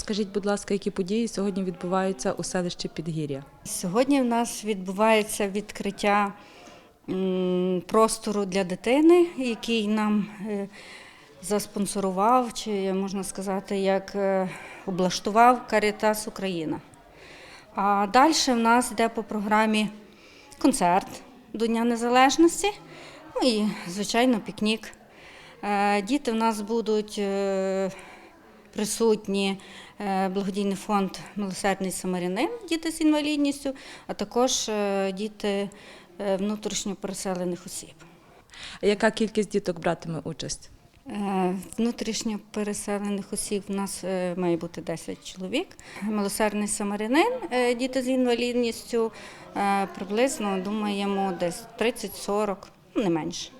Розкажіть, будь ласка, які події сьогодні відбуваються у селищі Підгір'я? Сьогодні в нас відбувається відкриття простору для дитини, який нам е, заспонсорував, чи можна сказати, як е, облаштував Карітас Україна. А далі в нас йде по програмі концерт до Дня Незалежності, ну і, звичайно, пікнік. Е, Діти в нас будуть присутні благодійний фонд Милосердний Самарянин, діти з інвалідністю, а також е, діти е, внутрішньо переселених осіб. А Яка кількість діток братиме участь? Е, Внутрішньо переселених осіб в нас е, має бути 10 чоловік. Милосердний самарянин, е, діти з інвалідністю, е, приблизно думаємо десь 30-40, ну, не менше.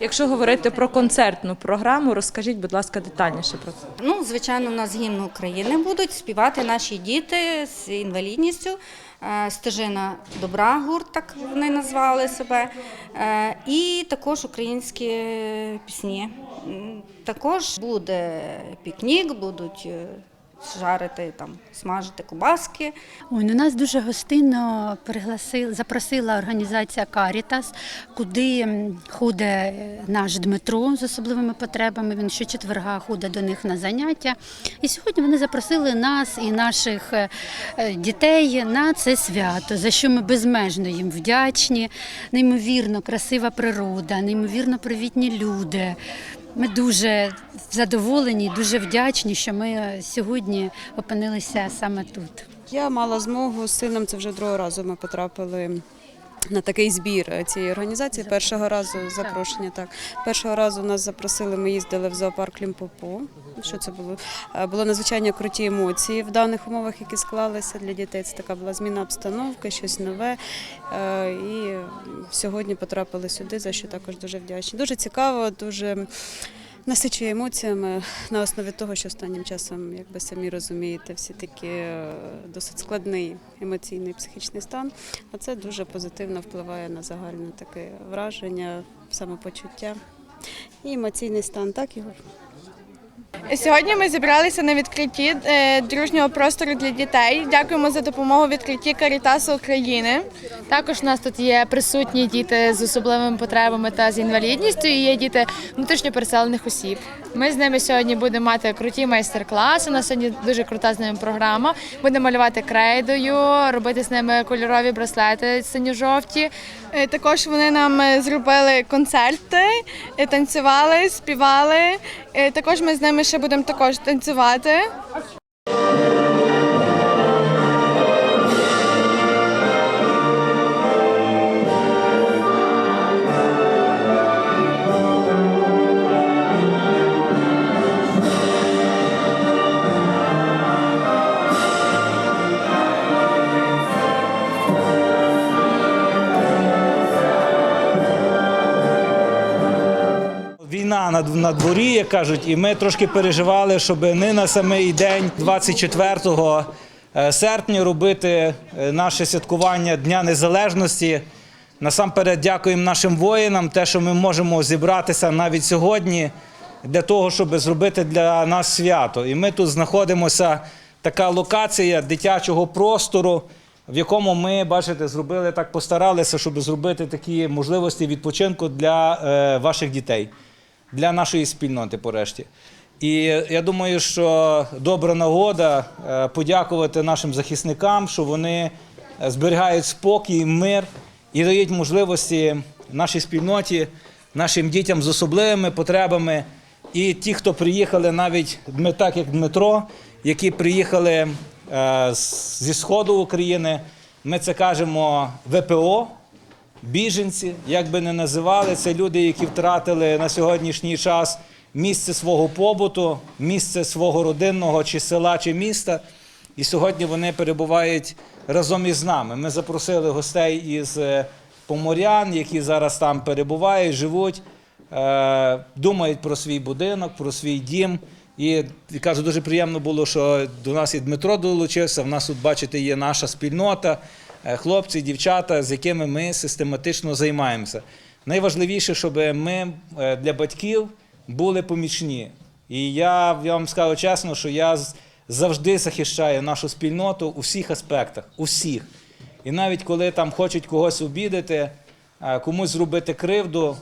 Якщо говорити про концертну програму, розкажіть, будь ласка, детальніше про це. Ну, звичайно, у нас гімн України будуть співати наші діти з інвалідністю. Е, Стежина добра гурт, так вони назвали себе. Е, І також українські пісні. Також буде пікнік, будуть е, жарити там, смажити кубаски. Ой, ну нас дуже гостинно пригласила, запросила організація Карітас, куди ходить наш Дмитро з особливими потребами. Він щочетверга ходить до них на заняття. І сьогодні вони запросили нас і наших е, е, дітей на це свято, за що ми безмежно їм вдячні. Неймовірно красива природа, неймовірно привітні люди. Ми дуже задоволені, дуже вдячні, що ми сьогодні опинилися саме тут. Я мала змогу з сином. Це вже другого разу. Ми потрапили. На такий збір цієї організації першого разу запрошення. Так першого разу нас запросили. Ми їздили в зоопарк Лімпопо. Що це було? Е, Було надзвичайно круті емоції в даних умовах, які склалися для дітей. Це така була зміна обстановки, щось нове. Е, І сьогодні потрапили сюди, за що також дуже вдячні. Дуже цікаво, дуже насичує емоціями на основі того, що останнім часом, як ви самі розумієте, всі таки е, досить складний емоційний психічний стан. А це дуже позитивно впливає на загальне таке враження, самопочуття і емоційний стан. Так, Ігор? Сьогодні ми зібралися на відкритті е, дружнього простору для дітей. Дякуємо за допомогу відкритті Карітасу України. Також у нас тут є присутні діти з особливими потребами та з інвалідністю, і є діти внутрішньо переселених осіб. Ми з ними сьогодні будемо мати круті майстер-класи. У нас сьогодні дуже крута з ними програма. Будемо малювати крейдою, робити з ними кольорові браслети синьо-жовті. Е, Також вони нам е, зробили концерти, танцювали, співали. Також ми з ними ще будемо також танцювати. На, на дворі, як кажуть, і ми трошки переживали, щоб не на самий день 24 е, серпня робити е, наше святкування Дня Незалежності. Насамперед дякуємо нашим воїнам, те, що ми можемо зібратися навіть сьогодні для того, щоб зробити для нас свято. І ми тут знаходимося така локація дитячого простору, в якому ми, бачите, зробили так, постаралися, щоб зробити такі можливості відпочинку для е, ваших дітей, для нашої спільноти, порешті. І я думаю, що добра нагода е, подякувати нашим захисникам, що вони е, зберігають спокій, мир і дають можливості нашій спільноті, нашим дітям з особливими потребами. І ті, хто приїхали, навіть так як Дмитро, які приїхали е, зі сходу України, ми це кажемо ВПО, біженці, як би не називали, це люди, які втратили на сьогоднішній час місце свого побуту, місце свого родинного чи села, чи міста. І сьогодні вони перебувають разом із нами. Ми запросили гостей із е, Поморян, які зараз там перебувають, живуть, е, думають про свій будинок, про свій дім. І кажу, дуже приємно було, що до нас і Дмитро долучився. В нас тут, бачите, є наша спільнота, хлопці, дівчата, з якими ми систематично займаємося. Найважливіше, щоб ми е, для батьків були помічні. І я, я вам скажу чесно, що я завжди захищає нашу спільноту у всіх аспектах, у всіх. І навіть коли там хочуть когось обідати, е, комусь зробити кривду,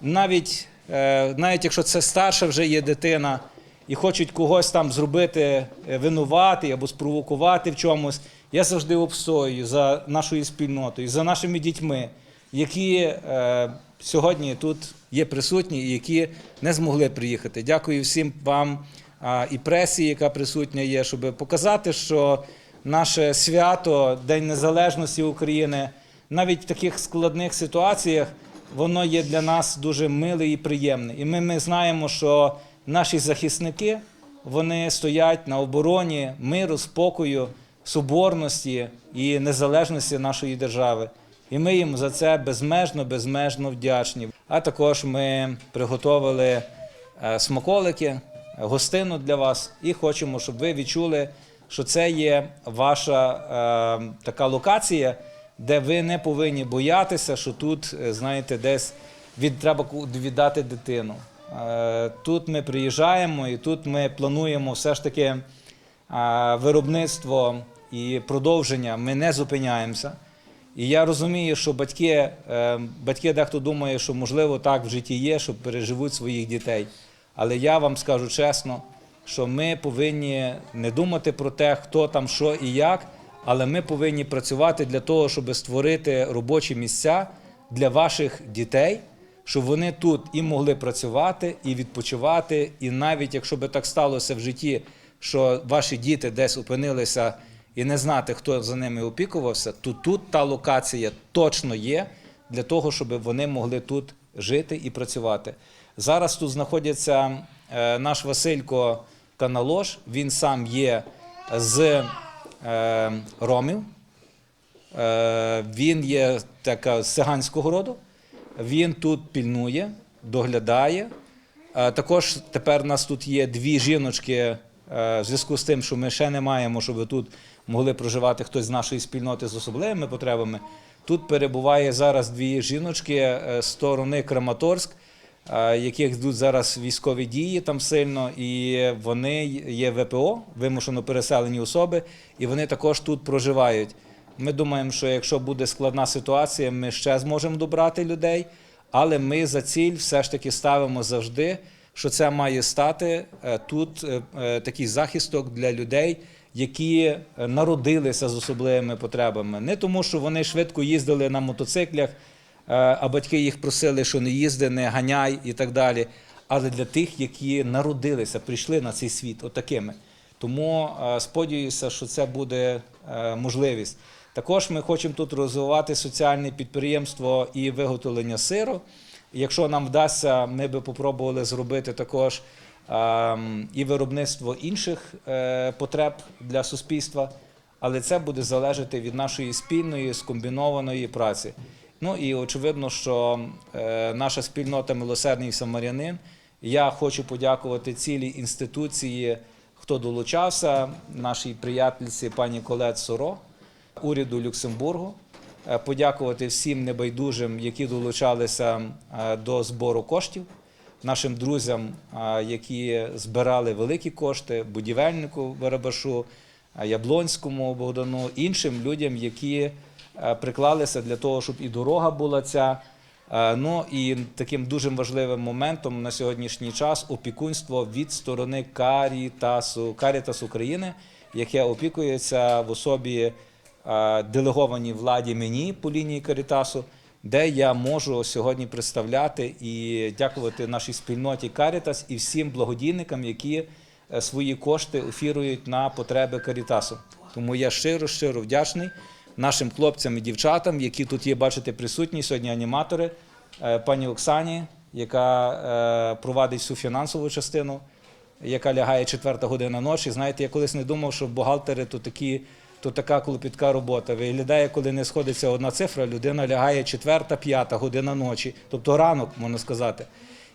навіть, е, навіть якщо це старша вже є дитина, і хочуть когось там зробити е, винувати або спровокувати в чомусь, я завжди обстоюю за нашою спільнотою, за нашими дітьми, які е, сьогодні тут є присутні і які не змогли приїхати. Дякую всім вам а, і пресі, яка присутня є, щоб показати, що наше свято, День Незалежності України, навіть в таких складних ситуаціях, воно є для нас дуже миле і приємне. І ми, ми знаємо, що наші захисники вони стоять на обороні миру, спокою, соборності і незалежності нашої держави. І ми їм за це безмежно, безмежно вдячні. А також ми приготовили е, смаколики, гостину для вас і хочемо, щоб ви відчули, що це є ваша е, така локація, де ви не повинні боятися, що тут, е, знаєте, десь від, треба віддати дитину. Е, Тут ми приїжджаємо і тут ми плануємо все ж таки е, виробництво і продовження. Ми не зупиняємося. І я розумію, що батьки, е, батьки дехто думає, що можливо так в житті є, що переживуть своїх дітей. Але я вам скажу чесно, що ми повинні не думати про те, хто там що і як, але ми повинні працювати для того, щоб створити робочі місця для ваших дітей, щоб вони тут і могли працювати, і відпочивати. І навіть якщо би так сталося в житті, що ваші діти десь опинилися і не знати, хто за ними опікувався, то тут та локація точно є для того, щоб вони могли тут жити і працювати. Зараз тут знаходиться е, наш Василько Каналош, він сам є з е, Ромів. Е, він є така з циганського роду. Він тут пільнує, доглядає. Також тепер у нас тут є дві жіночки в зв'язку з тим, що ми ще не маємо, щоб тут могли проживати хтось з нашої спільноти з особливими потребами. Тут перебуває зараз дві жіночки е, з сторони Краматорськ, е, яких йдуть зараз військові дії там сильно, і вони є ВПО, вимушено переселені особи, і вони також тут проживають. Ми думаємо, що якщо буде складна ситуація, ми ще зможемо добрати людей, але ми за ціль все ж таки ставимо завжди, що це має стати е, тут такий захисток для людей, які е, народилися з особливими потребами. Не тому, що вони швидко їздили на мотоциклях, е, а батьки їх просили, що не їзди, не ганяй і так далі. Але для тих, які народилися, прийшли на цей світ отакими. Тому е, сподіваюся, що це буде можливість. Також ми хочемо тут розвивати соціальне підприємство і виготовлення сиру. Якщо нам вдасться, ми би попробували зробити також і виробництво інших е, потреб для суспільства, але це буде залежати від нашої спільної скомбінованої праці. Ну і очевидно, що е, наша спільнота Милосердний Самарянин. Я хочу подякувати цілій інституції, хто долучався, нашій приятельці пані Колет Соро, уряду Люксембургу. Е, Подякувати всім небайдужим, які долучалися до збору коштів, нашим друзям, які збирали великі кошти, будівельнику Барабашу, Яблонському Богдану, іншим людям, які приклалися для того, щоб і дорога була ця. Ну і таким дуже важливим моментом на сьогоднішній час опікунство від сторони Карітасу, Карітас України, яке опікується в особі делегованій владі мені по лінії Карітасу, де я можу сьогодні представляти і дякувати нашій спільноті Карітас і всім благодійникам, які е, свої кошти офірують на потреби Карітасу. Тому я щиро щиро вдячний нашим хлопцям і дівчатам, які тут є, бачите, присутні сьогодні аніматори, е, пані Оксані, яка е, провадить всю фінансову частину, яка лягає четверта година ночі. Знаєте, я колись не думав, що бухгалтери то такі. То така клопітка робота. Виглядає, коли не сходиться одна цифра, людина лягає четверта, п'ята година ночі, тобто ранок, можна сказати.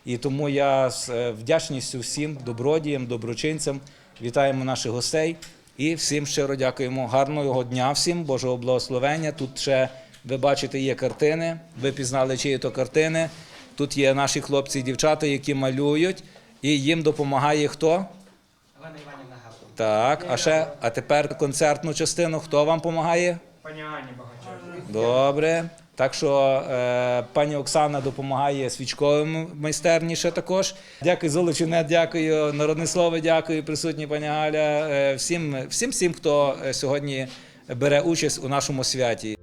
І тому я з е, вдячністю всім добродіям, доброчинцям вітаємо наших гостей і всім щиро дякуємо. Гарного дня всім, Божого благословення. Тут ще ви бачите, є картини. Ви пізнали, чиї то картини. Тут є наші хлопці і дівчата, які малюють, і їм допомагає хто? Олена Іванівна. Так, а ще, а тепер концертну частину хто вам допомагає? Пані Ані Багачак. Добре. Так що е, пані Оксана допомагає свічковим майстерні ще також. Дякую Золочине, дякую, народне слово, дякую, присутні пані Галя. Е, всім, всім, всім, хто е, сьогодні бере участь у нашому святі.